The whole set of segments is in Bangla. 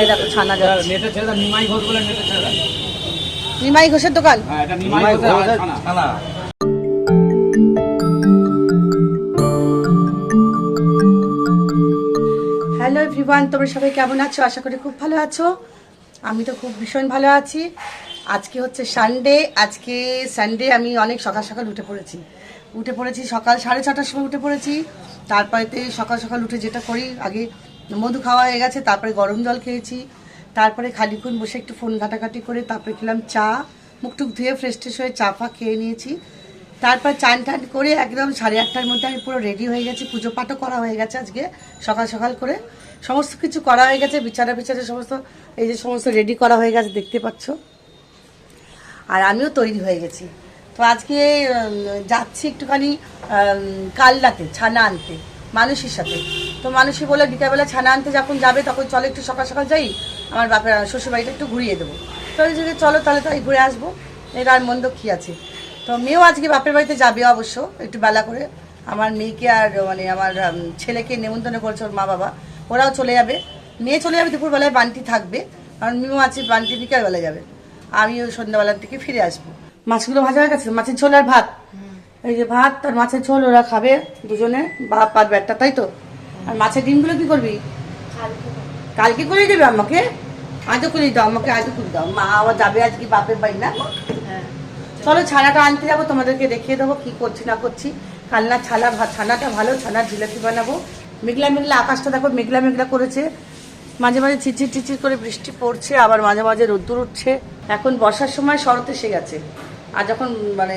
এই দেখো ছানা যাচ্ছে। নিমাই ঘোষের দোকান? হ্যাঁ, এটা নিমাই ঘোষের ছানা। হ্যালো এভরিওয়ান তোমরা সবাই কেমন আছো? আশা করি খুব ভালো আছো। আমি তো খুব ভীষণ ভালো আছি। আজকে হচ্ছে সানডে আজকে সানডে আমি অনেক সকাল সকাল উঠে পড়েছি। উঠে পড়েছি সকাল সাড়ে ছটার সময় উঠে পড়েছি। তারপরেতে সকাল সকাল উঠে যেটা করি আগে মধু খাওয়া হয়ে গেছে তারপরে গরম জল খেয়েছি তারপরে খানিক্ষণ বসে একটু ফোন ঘাটাঘাটি করে তারপরে খেলাম চা মুখ টুক ধুয়ে ফ্রেশ ট্রেশ হয়ে চা ফা খেয়ে নিয়েছি। তারপর চান টান করে একদম সাড়ে আটটার মধ্যে আমি পুরো রেডি হয়ে গেছি পুজো পাঠও করা হয়ে গেছে আজকে সকাল সকাল করে। সমস্ত কিছু করা হয়ে গেছে বিছানা বিছানা সমস্ত এই যে সমস্ত রেডি করা হয়ে গেছে দেখতে পাচ্ছ। আর আমিও তৈরি হয়ে গেছি। তো আজকে যাচ্ছি একটুখানি উম, কালনাতে ছানা আনতে মানুষের সাথে। তো মানুষই বলে বিকালবেলা ছানা আনতে যখন যাবে তখন চলো একটু সকাল সকাল যাই আমার বাপের শ্বশুরবাড়িটা একটু ঘুরিয়ে দেবো। তো যদি চলো তাহলে তাই ঘুরে আসব। এটা আর মন্দ কী আছে? তো মেয়েও আজকে বাপের বাড়িতে যাবে অবশ্য একটু বেলা করে। আমার মেয়েকে আর মানে আমার ছেলেকে নেমন্তন্ন করেছে ওর মা বাবা। ওরাও চলে যাবে। মেয়ে চলে যাবে দুপুরবেলায় বান্টি থাকবে। কারণ মেয়েও আছে বান্টি বিকালবেলা যাবে। আমিও সন্ধ্যাবেলার দিকে ফিরে আসব। মাছগুলো ভাজা হয়ে গেছে মাছের ঝোল আর ভাত। এই যে ভাত আর মাছের ঝোল ওরা খাবে দুজনে বাপ আর ব্যাটটা তাই তো? আর মাছের ডিমগুলো কি করবি? কালকে করে দেবে আমাকে? আজও করে দাও আমাকে আজও করে দাও। মা আবার যাবে আজকে বাপের বাড়ি না? চলো ছানাটা আনতে যাব তোমাদেরকে দেখিয়ে দেবো কি করছি না করছি। কালনা ছানা ভা- ছানাটা ভালো ছানার জিলাপি বানাবো। মেঘলা মেঘলা আকাশটা দেখো মেঘলা মেঘলা করেছে। মাঝে মাঝে চিচির চিচির করে বৃষ্টি পড়ছে আবার মাঝে মাঝে রোদ্দুর উঠছে। এখন বর্ষার সময় শরৎ এসে গেছে। আর যখন মানে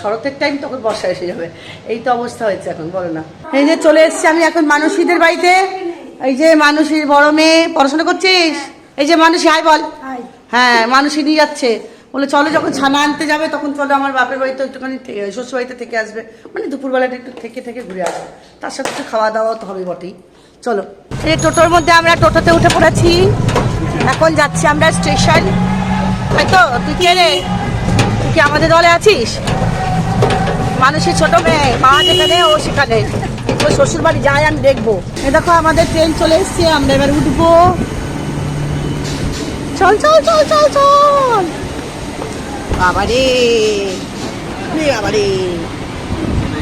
শরতের টাইম তখন বর্ষা এসে যাবে। এই তো অবস্থা হয়েছে এখন বলো না। এই যে চলে এসেছি আমি এখন মানুষীদের বাড়িতে। এই যে মানুষীর বড় মেয়ে পড়াশোনা করছিস? এই যে মানুষই হাই বল। হ্যাঁ মানুষই নিয়ে যাচ্ছে। বলে চলো যখন ছানা আনতে যাবে তখন চলো আমার বাপের বাড়িতে একটুখানি শ্বশুর বাড়িতে থেকে আসবে। মানে দুপুরবেলাটা একটু থেকে থেকে ঘুরে আসবে। তার সাথে একটু খাওয়া দাওয়া তো হবে বটেই। চলো। এই টোটোর মধ্যে আমরা টোটোতে উঠে পড়েছি। এখন যাচ্ছি আমরা স্টেশন। তাই তো তুই কে রে? কি আমাদের দলে আছিস? মানুষের ছোট মেয়ে, মা যেখানে, ও সেখানে। ওই শ্বশুর বাড়ি যায়, আমি দেখব। এ দেখো, আমাদের ট্রেন চলে এসছে, আমরা এবার উঠবো। চল চল চল চল চল। বাবারে বাবারে।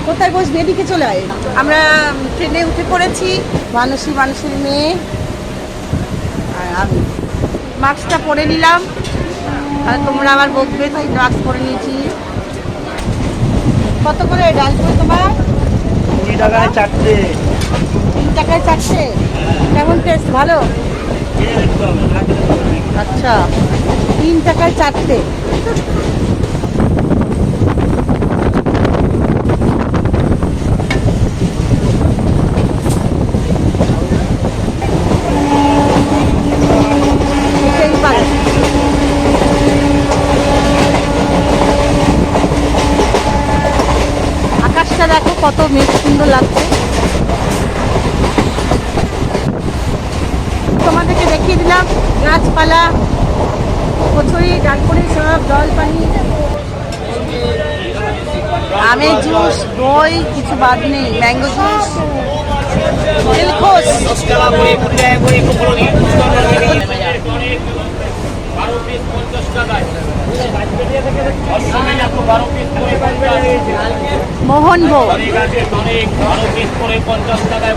কোথায় বসবি? এদিকে চলে আয়। আমরা ট্রেনে উঠে পড়েছি, মানুষই মানুষের মেয়ে। আর মাস্কটা পরে নিলাম। আর তোমরা আবার বকবে তাই ড্রাগস পরে নিয়েছি। কত করে ডাল করে তোমার? কুড়ি টাকায় চারটে। তিন টাকায় চারটে? কেমন টেস্ট ভালো? আচ্ছা। তিন টাকায় চারটে নিতেই পারে। আকাশটা দেখো কত মেঘ সুন্দর লাগছে তোমাদেরকে দেখিয়ে দিলাম গাছপালা কচুরি ডালপুরি সব জল পানি আমের জুস দই কিছু বাদ নেই ম্যাঙ্গো জুস। দিলখোশ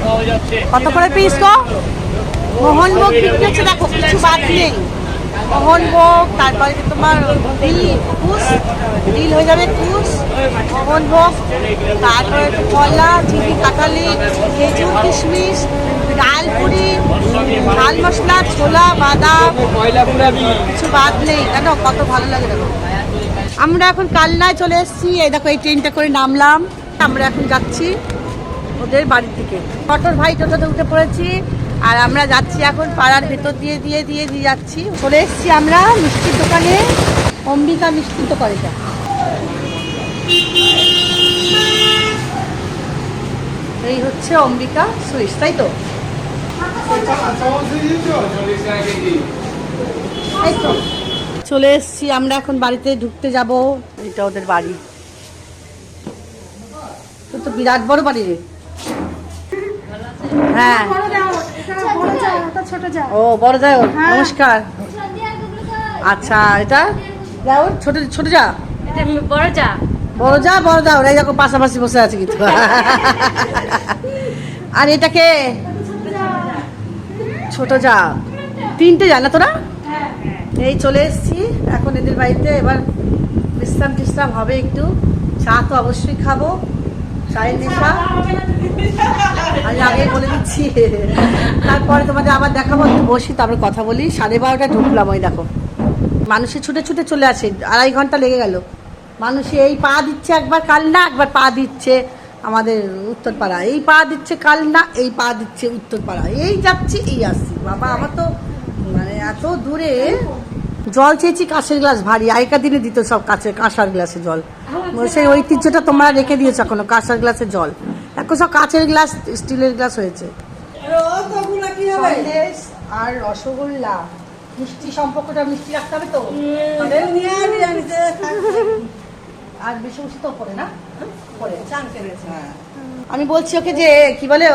পাওয়া যাচ্ছে। কত করে পিস গো? মোহনভোগ বিক্রি হচ্ছে, দেখো, কিছু বাদ নেই। মোহনভোগ, তারপরে তোমার দিল কুশ দিল হয়ে যাবে কুশ মোহনভোগ, তারপরে কলা চিনি কাঁঠালি, খেজুর, কিশমিশ, ডাল পুরি, ঝাল মশলা, ছোলা, বাদাম, কিছু বাদ নেই। কেন কত ভালো লাগে দেখো। আমরা এখন কালনায় চলে এসেছি। এই দেখো, এই ট্রেনটা করে নামলাম। আমরা এখন যাচ্ছি ওদের বাড়ির দিকে। অটোর ভাই টোটোতে উঠে পড়েছি। আর আমরা যাচ্ছি এখন পাড়ার ভেতর দিয়ে দিয়ে দিয়ে দিয়ে যাচ্ছি। চলে এসেছি আমরা মিষ্টির দোকানে, অম্বিকা মিষ্টির দোকানে। এই হচ্ছে অম্বিকা সুইটস তাই তো? তো। চলে এসেছি, আমরা এখন বাড়িতে ঢুকতে যাব। এটা ওদের বাড়ি। তো বিরাট বড় বাড়ি রে। হ্যাঁ। ও বড় যাও নমস্কার। আচ্ছা এটা? যাও ছোট ছোট যা। বড় যা। বড় যা বড় যা ওরা যখন পাশাপাশি বসে আছে কিন্তু। আর এটাকে ছোট যা। তিনটে যা না তোরা? এই চলে এসেছি। এখন এদের বাড়িতে এবার বিশ্রাম টিশ্রাম হবে একটু। চা তো অবশ্যই খাব। আমি আগে বলে দিচ্ছি। তারপরে তোমাদের আবার দেখাবো, একটু বসি, তারপরে কথা বলি। সাড়ে বারোটা ঢুকলাম ওই দেখো। মানুষে ছুটে ছুটে চলে আসে, আড়াই ঘণ্টা লেগে গেল। মানুষ এই পা দিচ্ছে একবার, কাল না একবার পা দিচ্ছে আমাদের উত্তরপাড়া। এই পা দিচ্ছে, কাল না এই পা দিচ্ছে উত্তরপাড়া। এই যাচ্ছি, এই আসছি। বাবা, আমার তো মানে এত দূরে জল চেয়েছি কাঁচের গ্লাস ভারী। আগেকার দিনে দিত সব কাঁচের কাঁসার গ্লাসে জল। সেই ঐতিহ্যটা তোমরা রেখে দিয়েছ এখনও কাঁসার গ্লাসে জল। এখন সব কাঁচের গ্লাস স্টিলের গ্লাস হয়েছে। আর রসগোল্লা। মিষ্টি সম্পর্কটা মিষ্টি রাখতে হবে তো? আর বেশি বেশি তো পড়ে না? পড়ে হ্যাঁ। আমি বলছি ওকে যে কি বলে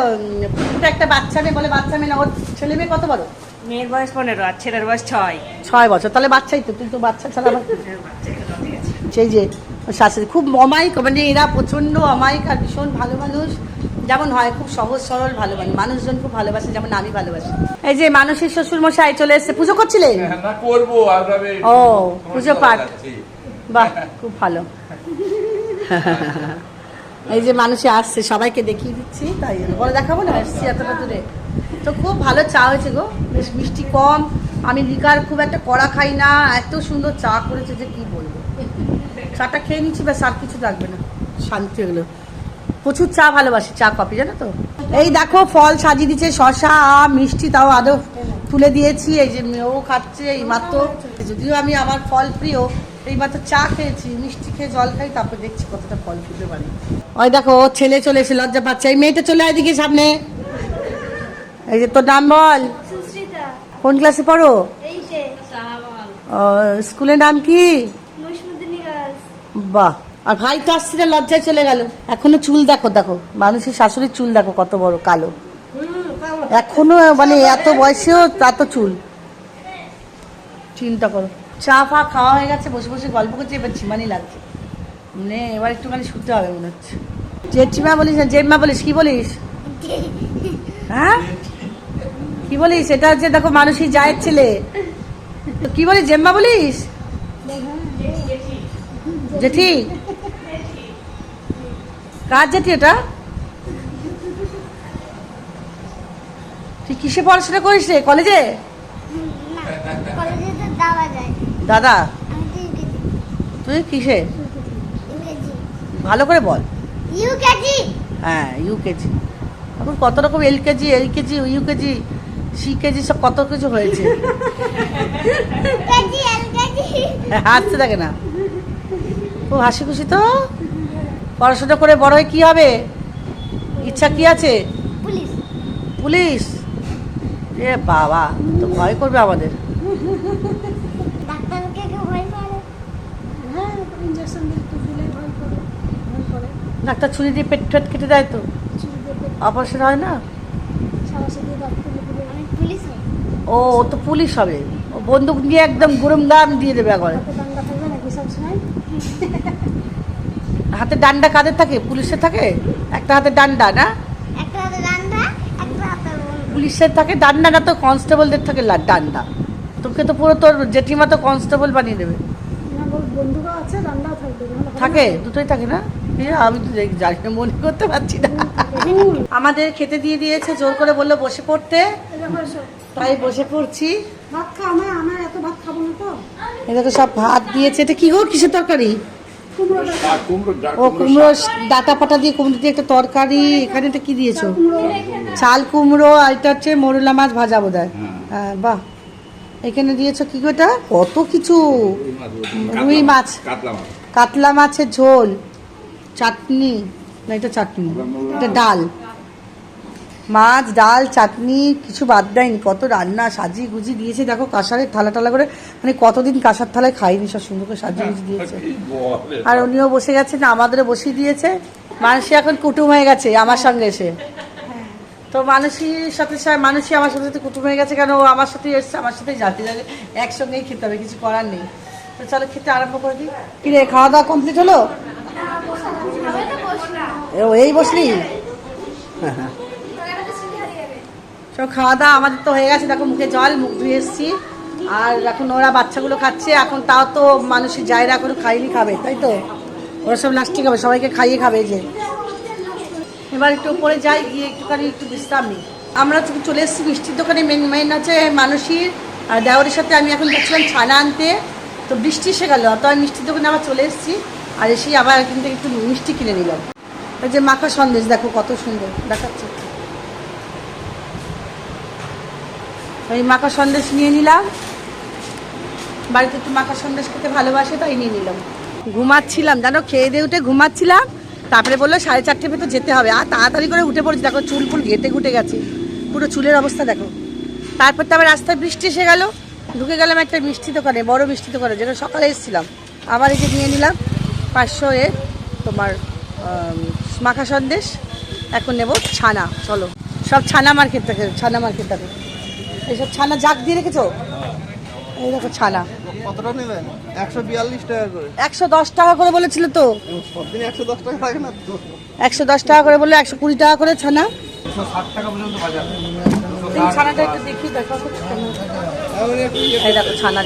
একটা বাচ্চা মেয়ে বলে বাচ্চা মেয়ে না ওর ছেলে মেয়ে কত বড়? মেয়ের বয়স পনেরো আর ছেলের বয়স ছয়। ছয় বছর। তাহলে বাচ্চাই তো তুই তো বাচ্চা ছাড়া আবার সেই যে শাশুড়ি খুব অমায়িক মানে এরা প্রচণ্ড অমায়িক আর ভীষণ ভালো মানুষ। যেমন হয় খুব সহজ সরল ভালো মানুষ। মানুষজন খুব ভালোবাসে যেমন আমি ভালোবাসি। এই যে মানুষের শ্বশুর মশাই চলে এসছে পুজো করছিলেন না ও পুজো পাঠ। বাহ খুব ভালো। এই যে মানুষে আসছে সবাইকে দেখিয়ে দিচ্ছি তাই বলে দেখাবো না? এসছি এতটা দূরে। তো খুব ভালো চা হয়েছে গো। বেশ মিষ্টি কম। আমি লিকার খুব একটা কড়া খাই না। এত সুন্দর চা করেছে যে কি বলব। চাটা খেয়ে নিচ্ছি ব্যাস আর কিছু লাগবে না। শান্তি হলো। প্রচুর চা ভালোবাসি চা কফি জানো তো? এই দেখো ফল সাজিয়ে দিচ্ছে শশা মিষ্টি তাও আদৌ তুলে দিয়েছি। এই যে মেয়েও খাচ্ছে এই মাত্র। যদিও আমি আমার ফল প্রিয় এই মাত্র চা খেয়েছি মিষ্টি খেয়ে জল খাই তারপর দেখছি কতটা ফল খেতে পারি ওই দেখো ছেলে চলে এসে লজ্জা পাচ্ছে। এই মেয়েটা চলে এদিকে সামনে। এই যে তোর নাম বল। কোন ক্লাসে পড়ো? স্কুলের নাম কি? বাহ আর ভাই তো আসছে না লজ্জায় চলে গেল। এখনও চুল দেখো দেখো। মানুষের শাশুড়ির চুল দেখো কত বড় কালো। এখনও মানে এত বয়সেও এত চুল। চিন্তা করো। চা ফা খাওয়া হয়ে গেছে বসে বসে গল্প করছে এবার ঝিমানি লাগছে। মানে এবার একটুখানি শুতে হবে মনে হচ্ছে। জেঠিমা বলিস না জেম্মা বলিস কি বলিস? হ্যাঁ? কি বলিস? এটা হচ্ছে দেখো মানুষই জায়ের ছেলে। কি বলিস জেম্মা বলিস? জেঠি। কার জেঠি এটা? তুই কিসে পড়াশোনা করিস রে? কলেজে? যায় দাদা। তুই কিসে? ভালো করে বল। ইউকেজি হ্যাঁ ইউকেজি এখন কত রকম L KG L KG UKG KG সব কত কিছু হয়েছে। হ্যাঁ, হাসতে থাকে না। খুব হাসি খুশি তো? পড়াশোনা করে বড় হয়ে কি হবে? ইচ্ছা কি আছে? পুলিশ। পুলিশ? এ বাবা তো ভয় করবে আমাদের। হ্যাঁ ডাক্তার ছুরি দিয়ে পেট ফেট কেটে দেয় তো? অপারেশন হয় না সরাসরি ডাক্তার আমি পুলিশ নেই ও ও তো পুলিশ হবে। ও বন্দুক নিয়ে একদম গুরুম গাম দিয়ে দেবে সবসময়? হাতে ডান্ডা কাদের থাকে? পুলিশের থাকে? একটা হাতে ডান্ডা না। পুলিশের থাকে ডান্ডা না তো কনস্টেবলদের থাকে ডান্ডা। তোকে তো পুরো তোর জেঠিমা তো কনস্টেবল বানিয়ে দেবে। থাকে? দুটোই থাকে না? আমি তো জানি না মনে করতে পারছি না। আমাদের খেতে দিয়ে দিয়েছে জোর করে বলল বসে পড়তে। তাই বসে পড়ছি। ভাত খাও না আমার এত ভাত খাব না তো। দেখো সব ভাত দিয়েছে। এটা কি গো কিসের তরকারি? ও কুমড়ো ডাটা পাটা দিয়ে কুমড়ো দিয়ে একটা তরকারি। এখানে এটা কি দিয়েছ? চাল কুমড়ো আর এটা হচ্ছে মোরলা মাছ ভাজা বোধ হয়। হ্যাঁ বাহ। এখানে দিয়েছ কি গো এটা? কত কিছু। রুই মাছ কাতলা মাছের ঝোল। চাটনি। না এটা চাটনি। এটা ডাল। মাছ ডাল চাটনি কিছু বাদ দেয়নি। কত রান্না সাজিয়ে গুজি দিয়েছে। দেখো কাঁসারের থালা টালা করে মানে কতদিন কাঁসার থালায় খাইনি সব সুন্দর করে সাজিয়ে গুজি দিয়েছে আর উনিও বসে গেছেন আমাদেরও বসিয়ে দিয়েছে। মানুষ এখন কুটুম হয়ে গেছে আমার সঙ্গে এসে। তো তো মানুষের সাথে সাথে মানুষই আমার সাথে সাথে কুটুম হয়ে গেছে কেন? ও আমার সাথেই এসছে আমার সাথেই জানতে যাবে। একসঙ্গেই খেতে হবে কিছু করার নেই। তো চলো খেতে আরম্ভ করে দিই। কিরে খাওয়া দাওয়া কমপ্লিট হলো? ও এই বসলি? সব খাওয়া দাওয়া আমাদের তো হয়ে গেছে। দেখো, মুখে জল, মুখ ধুয়ে এসছি। আর এখন ওরা বাচ্চাগুলো খাচ্ছে। এখন তাও তো মানুষের না এখনও খাইনি খাবে, তাই তো? ওরা সব লাস্টে খাবে, সবাইকে খাইয়ে খাবে যে। এবার একটু উপরে যাই, গিয়ে একটুখানি একটু বিশ্রাম নিই। আমরা চলে এসেছি মিষ্টির দোকানে মেন মেন হচ্ছে মানুষের আর দেওয়ারের সাথে আমি এখন যাচ্ছিলাম ছানা আনতে। তো বৃষ্টি এসে গেলো তো আমি মিষ্টির দোকানে আবার চলে এসেছি। আর এসেই আবার থেকে একটু মিষ্টি কিনে নিলাম। যে মাখা সন্দেশ, দেখো কত সুন্দর, দেখাচ্ছে। এই মাখা সন্দেশ নিয়ে নিলাম। বাড়িতে একটু মাখা সন্দেশ খেতে ভালোবাসে, তাই নিয়ে নিলাম। ঘুমাচ্ছিলাম, জানো, খেয়ে দিয়ে উঠে ঘুমাচ্ছিলাম। তারপরে বলল সাড়ে চারটে ভেতর যেতে হবে। আর তাড়াতাড়ি করে উঠে পড়েছি, দেখো, চুল ফুল ঘেটে ঘুটে গেছে। পুরো চুলের অবস্থা দেখো। তারপর তো আবার রাস্তায় বৃষ্টি এসে গেল। ঢুকে গেলাম একটা মিষ্টি দোকানে, বড় মিষ্টি দোকানে যেটা সকালে এসেছিলাম। আবার এই যে নিয়ে নিলাম পাঁচশো এ তোমার মাখা সন্দেশ। এখন নেব ছানা, চলো। সব ছানা মার্কেট থেকে, ছানা মার্কেট থেকে। এইসব ছানা জাগ দিয়ে রেখেছো? এই দেখো ছানা। কতটা নেবেন একশো বিয়াল্লিশ টাকা করে। একশো দশ টাকা করে বলেছিল তো। সবদিন একশো দশ টাকা থাকে না একশো দশ টাকা করে বললে একশো কুড়ি টাকা করে ছানা। ছানাটা একটু দেখি দেখো। এই দেখো ছানা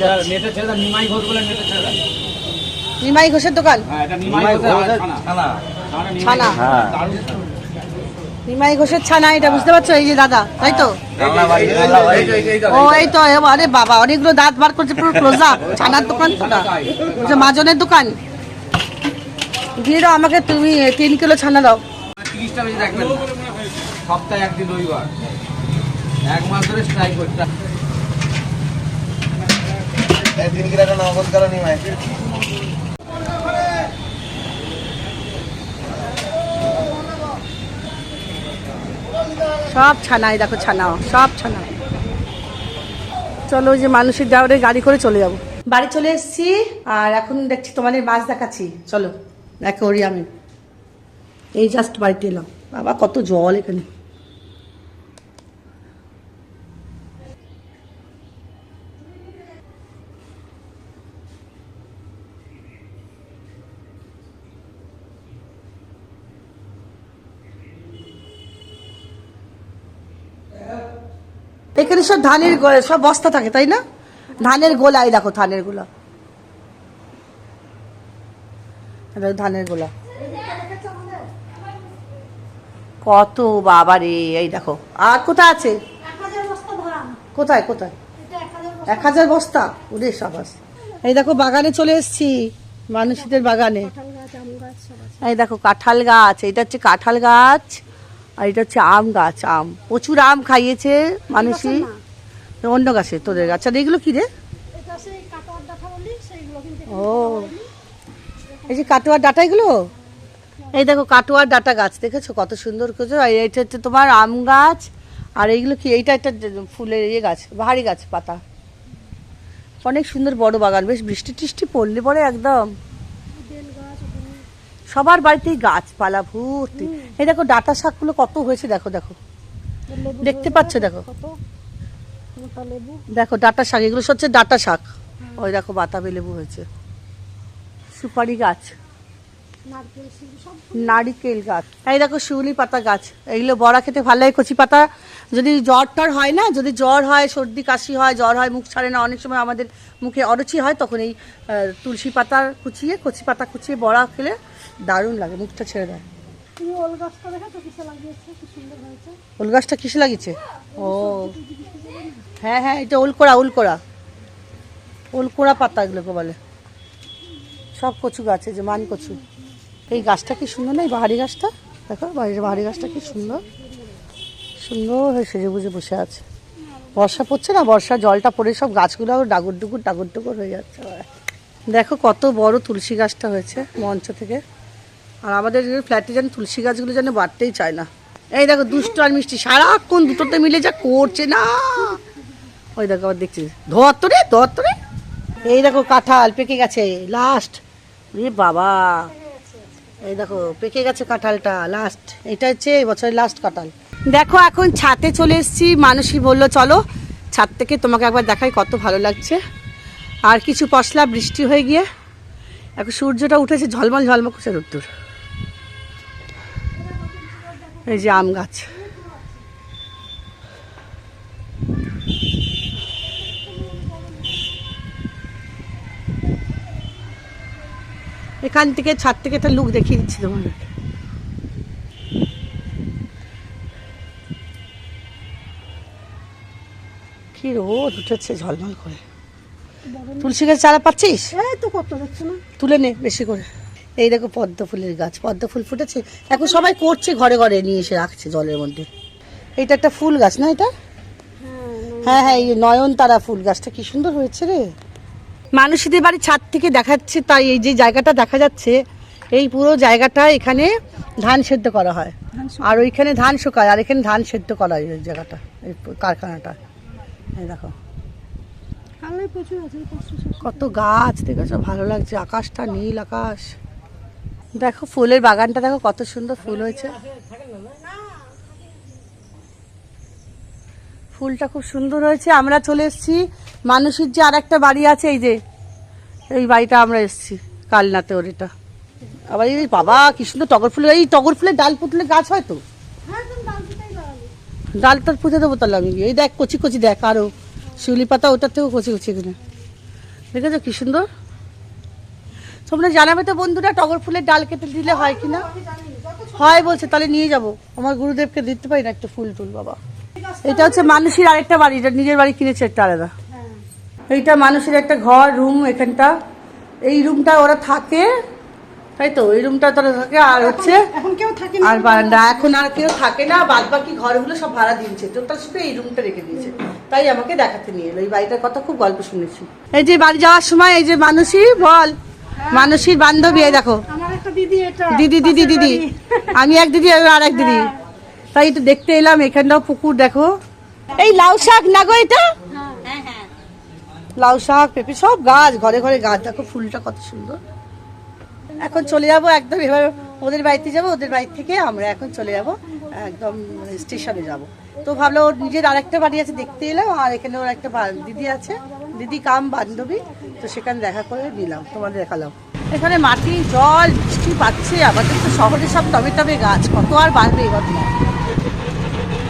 নিমাই ঘোষ বলে নেটে ছেড়ে নিমাই ঘোষের দোকান? হ্যাঁ, এটা নিমাই ঘোষের আর ছানা। নিমাই ঘোষের ছানা এটা বুঝতে পারছ? এই যে দাদা তাই তো? ও এই তো আরে বাবা অনেকগুলো দাঁত বার করছে পুরো ক্লোজ আপ ছানার দোকান তো না। মাজনের দোকান? দিয়ে দাও আমাকে তুমি তিন কিলো ছানা দাও। সপ্তাহে একদিন রবিবার। এক মাস ধরে স্ট্রাইক করতে। তিন কিলো একটা নগদ কালো নিমাই? সব ছানাই, দেখো ছানাও সব ছানা। চলো যে মানুষের যাওয়ারে গাড়ি করে চলে যাব। বাড়ি চলে এসেছি, আর এখন দেখছি তোমাদের মাছ দেখাচ্ছি। চলো, দেখো ওরি আমি। এই জাস্ট বাড়িতে এলাম। বাবা, কত জল এখানে এখানে সব ধানের সব বস্তা থাকে, তাই না? ধানের গোলা এই দেখো ধানের গোলা। ধানের গোলা। কত বাবা রে, এই দেখো। আর কোথায় আছে? কোথায় কোথায়? এক হাজার বস্তা? ওরে সাবাস। এই দেখো বাগানে চলে এসেছি, মানুষদের বাগানে। এই দেখো কাঁঠাল গাছ, এটা হচ্ছে কাঁঠাল গাছ, আর এটা হচ্ছে আম গাছ, আম। প্রচুর আম খাইয়েছে মানুষই অন্য গাছে তোদের গাছ। আর এগুলো কি রে? ও। এই যে কাটোয়ার ডাটা এগুলো? এই দেখো কাটোয়ার ডাটা গাছ দেখেছ? কত সুন্দর করেছ। আর এইটা হচ্ছে তোমার আম গাছ। আর এইগুলো কি? এইটা একটা ফুলের ইয়ে গাছ ভারী গাছ পাতা। অনেক সুন্দর বড় বাগান। বেশ বৃষ্টি টিষ্টি পড়লে পরে একদম। সবার বাড়িতেই গাছপালা ভর্তি। এই দেখো ডাটা শাকগুলো কত হয়েছে দেখো দেখো। দেখতে পাচ্ছ দেখো। দেখো ডাটা শাক এগুলো হচ্ছে ডাটা শাক। ওই দেখো বাতাবি লেবু হয়েছে। সুপারি গাছ। নারকেল গাছ। এই দেখো শিউলি পাতা গাছ। এইগুলো বড়া খেতে ভালো লাগে কচি পাতা। যদি জ্বর টর হয় না যদি জ্বর হয় সর্দি কাশি হয় জ্বর হয় মুখ ছাড়ে না অনেক সময় আমাদের মুখে অরুচি হয় তখন এই তুলসী পাতা কুচিয়ে কচি পাতা কুচিয়ে বড়া খেলে দারুণ লাগে মুখটা ছেড়ে দেয়। ওল গাছটা কিসে লাগিয়েছে? কি সুন্দর হয়েছে? ওল গাছটা কিসে লাগিয়েছে? ও। হ্যাঁ হ্যাঁ এটা ওলকোড়া ওলকোড়া ওলকোড়া পাতা এগুলোকে বলে। সব কচু গাছ যে মান কচু। এই গাছটা কি সুন্দর না, এই বাহারি গাছটা? দেখো বাড়ির বাহারি গাছটা কি সুন্দর। সুন্দর হয়ে সেজে বুঝে বসে আছে। বর্ষা পড়ছে না? বর্ষা জলটা পড়ে সব গাছগুলো ডাগর ডুগুর ডাগর ডুগুর হয়ে যাচ্ছে দেখো কত বড় তুলসী গাছটা হয়েছে মঞ্চ থেকে। আর আমাদের ফ্ল্যাটে যেন তুলসী গাছগুলো যেন বাড়তেই চায় না। এই দেখো দুষ্ট আর মিষ্টি, সারাক্ষণ দুটোতে মিলে যা করছে না। ওই দেখো, আবার দেখছি। ধর তো রে ধর তো রে। এই দেখো কাঁঠাল, পেকে গেছে লাস্ট রে বাবা। এই দেখো, পেকে গেছে কাঁঠালটা লাস্ট এটা হচ্ছে এই বছরের লাস্ট কাঁঠাল। দেখো, এখন ছাদে চলে এসেছি। মানুষই বলল, চলো ছাদ থেকে তোমাকে একবার দেখাই, কত ভালো লাগছে। আর কিছু পশলা, বৃষ্টি হয়ে গিয়ে, এখন সূর্যটা উঠেছে ঝলমল ঝলমল করছে রোদ্দুর। এই যে আম গাছ। এখান থেকে ছাদ থেকে একটা লুক দেখিয়ে দিচ্ছি তোমাদের। কি রোদ উঠেছে ঝলমল করে। তুলসী গাছ চারা পাচ্ছিস? তো কত দেখছ না। তুলে নে বেশি করে। এই দেখো পদ্ম ফুলের গাছ পদ্ম ফুল ফুটেছে। এখন সবাই করছে ঘরে ঘরে নিয়ে এসে রাখছে জলের মধ্যে। এটা একটা ফুল গাছ না এটা? হ্যাঁ হ্যাঁ এই নয়নতারা ফুল গাছটা কি সুন্দর হয়েছে রে। মানুষদের বাড়ির ছাদ থেকে দেখাচ্ছে তাই এই যে জায়গাটা দেখা যাচ্ছে এই পুরো জায়গাটা এখানে ধান সেদ্ধ করা হয়। আর ওইখানে ধান শুকায় আর এখানে ধান সেদ্ধ করা হয় ওই জায়গাটা এই কারখানাটা। এই দেখো। কত গাছ দেখেছ ভালো লাগছে আকাশটা নীল আকাশ। দেখো ফুলের বাগানটা দেখো কত সুন্দর ফুল হয়েছে। ফুলটা খুব সুন্দর হয়েছে। আমরা চলে এসেছি। মানুষের যে আর একটা বাড়ি আছে এই যে এই বাড়িটা আমরা এসেছি কালনাতে ওর এটা আবার এই বাবা কি সুন্দর টগর ফুলের এই টগর ফুলের ডাল পুতলে গাছ হয় তো? হ্যাঁ ডাল পারবে পুঁতে দেবো তাহলে আমি। এই দেখ কচি কচি দেখ আরও। শিউলি পাতা ওটার থেকেও কচি কচি এখানে। দেখেছ কি সুন্দর? তোমরা জানাবে তো বন্ধুরা টগর ফুলের ডাল কেটে দিলে হয় কি না হয় বলছে তাহলে নিয়ে যাব। আমার গুরুদেবকে দিতে পারি না একটা ফুল টুল বাবা। এটা হচ্ছে মানুষের আরেকটা বাড়ি এটা নিজের বাড়ি কিনেছে একটা আলাদা। এইটা মানুষের একটা ঘর রুম এখানটা। এই রুমটা ওরা থাকে তাই তো? এই রুমটা তারা থাকে আর হচ্ছে এখন কেউ থাকে আর বারান্দা। এখন আর কেউ থাকে না বাদ বাকি ঘরগুলো সব ভাড়া দিয়েছে। টোটাল শুধু এই রুমটা রেখে দিয়েছে। তাই আমাকে দেখাতে নিয়ে এলো। এই বাড়িটার কথা খুব গল্প শুনেছি। এই যে বাড়ি যাওয়ার সময় এই যে মানুষই বল। মানুষীর বান্ধবী এই দেখো। দিদি দিদি দিদি দিদি আমি এক দিদি আর আর এক দিদি। তাই একটু দেখতে এলাম, এখানটাও পুকুর, দেখো। এই লাউ শাক না গো এটা? লাউ শাক, পেঁপে, সব গাছ, ঘরে ঘরে গাছ। দেখো ফুলটা কত সুন্দর। এখন চলে যাব একদম, এবার ওদের বাড়িতে যাব, ওদের বাড়ি থেকে আমরা এখন চলে যাব, একদম স্টেশনে যাব। তো ভাবলো ওর নিজের আরেকটা বাড়ি আছে, দেখতে এলাম, আর এখানে ওর একটা দিদি আছে, দিদি কাম বান্ধবী, তো সেখানে দেখা করে নিলাম, তোমাদের দেখালাম। এখানে মাটি জল, বৃষ্টি পাচ্ছে, আমাদের তো শহরে সব টবে টবে গাছ, কত আর বাড়বে এবার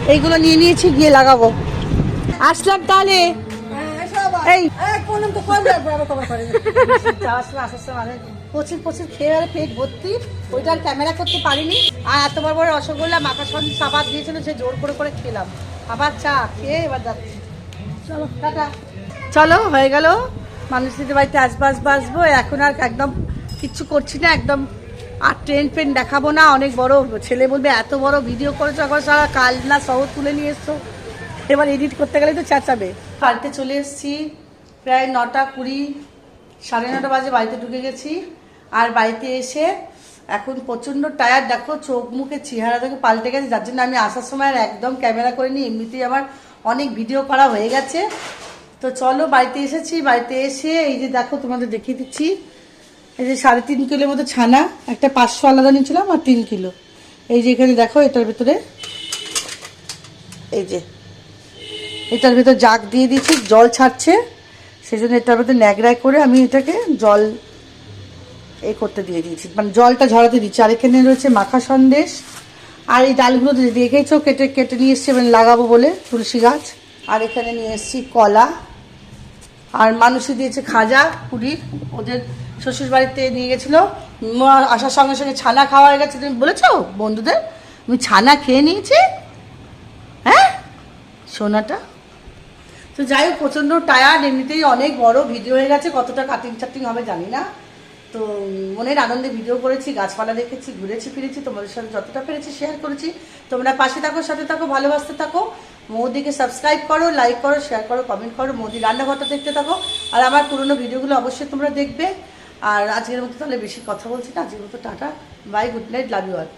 এইগুলো নিয়ে নিয়েছি, গিয়ে লাগাবো। আসলাম তাহলে। এই। প্রচুর প্রচুর খেয়ে আর পেট ভর্তি। ওইটা আর ক্যামেরা করতে পারিনি। আর এত বড় বড় রসগোল্লা সে জোর করে করে খেলাম। আবার চা খেয়ে এবার চলো চলো, হয়ে গেল। মানুষদের বাড়িতে আসব আসব আসব। এখন আর একদম কিচ্ছু করছি না, একদম আর ট্রেন ফ্রেন দেখাবো না, অনেক বড় ছেলে বলবে এত বড় ভিডিও করেছ এখন সারা কাল না শহর তুলে নিয়ে এসছো। এবার এডিট করতে গেলে তো চেঁচাবে। বাড়িতে চলে এসেছি, প্রায় নটা কুড়ি, সাড়ে নটা বাজে বাড়িতে ঢুকে গেছি। আর বাড়িতে এসে এখন প্রচণ্ড টায়ার দেখো চোখ মুখে চেহারা দেখো পাল্টে গেছে, যার জন্য আমি আসার সময় আর একদম ক্যামেরা করিনি, এমনিতেই আমার অনেক ভিডিও করা হয়ে গেছে। তো চলো বাড়িতে এসেছি, বাড়িতে এসে এই যে দেখো তোমাদের দেখিয়ে দিচ্ছি। এই যে সাড়ে তিন কিলোর মতো ছানা, একটা পাঁচশো আলাদা নিয়েছিলাম আর তিন কিলো। এই যে এখানে দেখো, এটার ভিতরে এই যে, এটার ভিতর জাগ দিয়ে দিয়েছি, জল ছাড়ছে। সেই জন্য এটার ভিতরে ন্যাগড়ায় করে আমি এটাকে জল এ করতে দিয়ে দিয়েছি। মানে জলটা ঝরাতে দিচ্ছি। আর এখানে রয়েছে মাখা সন্দেশ। আর এই ডালগুলো দেখেছ, কেটে কেটে নিয়ে এসছি মানে লাগাবো বলে, তুলসী গাছ। আর এখানে নিয়ে এসছি কলা। আর মানুষই দিয়েছে খাজা, পুরীর। ওদের শ্বশুর বাড়িতে নিয়ে গেছিল। আসার সঙ্গে সঙ্গে ছানা খাওয়া হয়ে গেছে। তুমি বলেছ বন্ধুদের? আমি ছানা খেয়ে নিয়েছি। হ্যাঁ? সোনাটা? তো যাই হোক, প্রচণ্ড টায়ার্ড। এমনিতেই অনেক বড় ভিডিও হয়ে গেছে। কতটা কাটিং চাটিং হবে জানি না। তো মনের আনন্দে ভিডিও করেছি, গাছপালা দেখেছি, ঘুরেছি, ফিরেছি। তোমাদের সাথে যতটা পেরেছি শেয়ার করেছি। তোমরা পাশে থাকো, সাথে থাকো, ভালোবাসতে থাকো। মোদিকে সাবস্ক্রাইব করো লাইক করো শেয়ার করো কমেন্ট করো। মোদি রান্নাঘরটা দেখতে থাকো। আর আমার পুরনো ভিডিওগুলো অবশ্যই তোমরা দেখবে। আর আজকের মতো তাহলে বেশি কথা বলছি না। আজকের মতো tata. Bye good night love you all